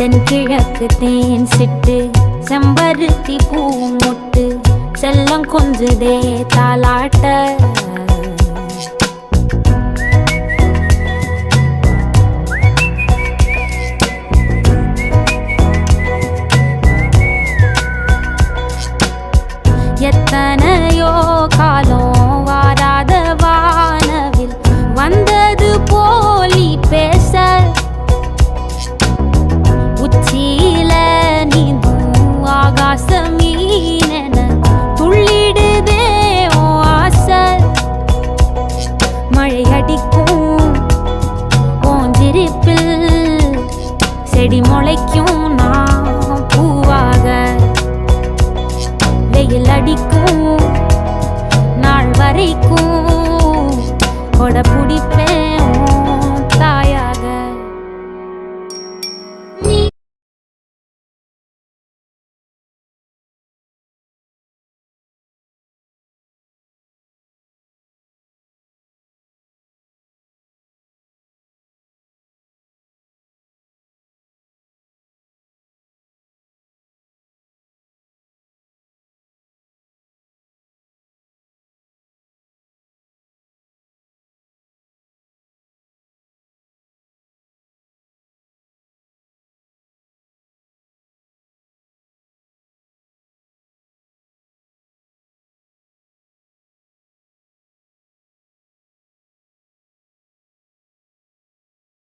தென் கிழக்கு தேன் சிட்டு செம்பருத்தி பூ முட்டு செல்லம் கொஞ்சுதே தாளாட்ட எத்தனையோ காலம் வாராத வானவில் வந்தது போ முளைக்கும் நான் பூவாக. வெயில் அடிக்கும் நாள் வரைக்கும். கொடை